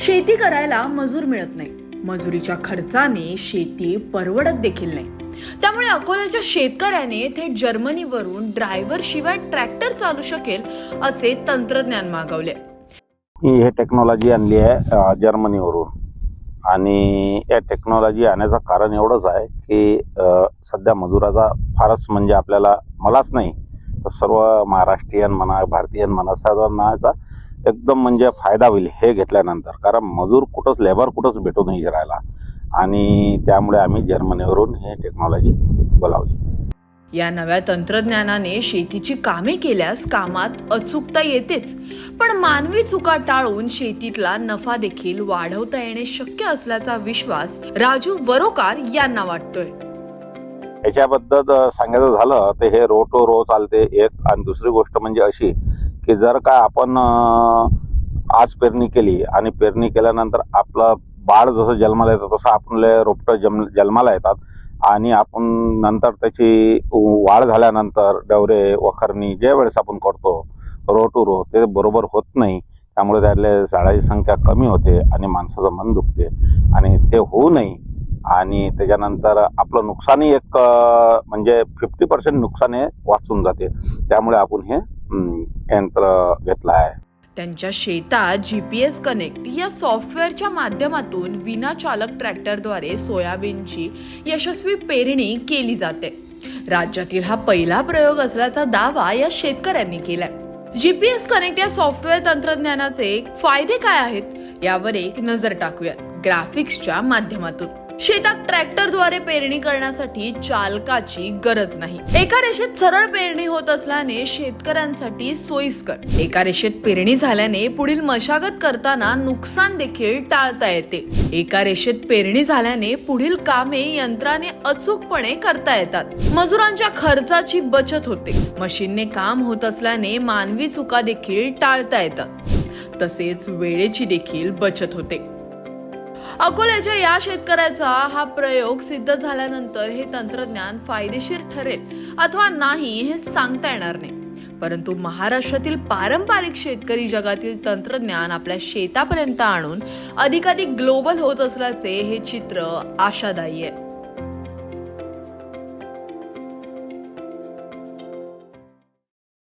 शेती करायला मजूर मिळत नाही. मजुरीच्या खर्चाने शेती परवडत देखील नाही. त्यामुळे अकोल्याच्या शेतकऱ्याने थेट जर्मनीवरून ड्रायव्हर शिवाय ट्रॅक्टर चालू शकेल असे तंत्रज्ञान मागवले. ही हे टेक्नॉलॉजी आणली आहे जर्मनीवरून. आणि या टेक्नॉलॉजी आणण्याचं कारण एवढंच आहे की सध्या मजुराचा फारच म्हणजे आपल्याला मलाच नाही. तर सर्व महाराष्ट्रीयन म्हणा भारतीयन म्हणा सर्वांना एकदम म्हणजे फायदा होईल हे घेतल्यानंतर. कारण मजूर कुठंच लेबर कुठंच भेटू नाही राहिला. आणि त्यामुळे आम्ही जर्मनीवरून ही टेक्नॉलॉजी बोलावली. या नव्या तंत्रज्ञानाने शेतीची कामे केल्यास कामात अचूकता येतेच. पण मानवी चुका टाळून शेतीतला नफा देखील वाढवता येणे शक्य असल्याचा विश्वास राजू वरोकार यांना वाटतोय. याच्याबद्दल सांगायचं झालं तर हे रो टू रो चालते एक आणि दुसरी गोष्ट म्हणजे अशी की जर का आपण आज पेरणी केली आणि पेरणी केल्यानंतर आपलं बाळ जसं जन्माला येतं तसं आपले रोपटं जम जन्माला येतात आणि आपण नंतर त्याची वाढ झाल्यानंतर डवरे वखरणी ज्या वेळेस आपण करतो रो टू रो ते बरोबर होत नाही. त्यामुळे त्यातले झाडाची संख्या कमी होते आणि माणसाचं मन दुखते आणि ते होऊ नये. आणि त्याच्यानंतर आपलं नुकसानही एक म्हणजे फिफ्टी पर्सेंट नुकसान हे वाचून जाते. त्यामुळे आपण हे यंत्र घेतला आहे त्यांच्या शेतात जीपीएस कनेक्ट या सॉफ्टवेअरच्या माध्यमातून विना चालक ट्रॅक्टरद्वारे सोयाबीनची यशस्वी पेरणी केली जाते. राज्यातील हा पहिला प्रयोग असल्याचा दावा या शेतकऱ्यांनी केलाय. जीपीएस कनेक्ट या सॉफ्टवेअर तंत्रज्ञानाचे फायदे काय आहेत? यावर एक नजर टाकूया ग्राफिक्सच्या माध्यमातून. शेतात ट्रॅक्टरद्वारे पेरणी करण्यासाठी चालकाची गरज नाही. एका रेषेत सरळ पेरणी होत असल्याने शेतकऱ्यांसाठी सोयीस्कर. एका रेषेत पेरणी झाल्याने पुढील मशागत करताना नुकसान देखील टाळता येते. एका रेषेत पेरणी झाल्याने पुढील कामे यंत्राने अचूकपणे करता येतात. मजुरांच्या खर्चाची बचत होते. मशीनने काम होत असल्याने मानवी चुका देखील टाळता येतात. तसेच वेळेची देखील बचत होते. अकोल्याच्या या शेतकऱ्याचा हा प्रयोग सिद्ध झाल्यानंतर हे तंत्रज्ञान फायदेशीर ठरेल अथवा नाही हे सांगता येणार नाही. परंतु महाराष्ट्रातील पारंपरिक शेतकरी जगातील तंत्रज्ञान आपल्या शेतापर्यंत आणून अधिकाधिक ग्लोबल होत असल्याचे हे चित्र आशादायी आहे.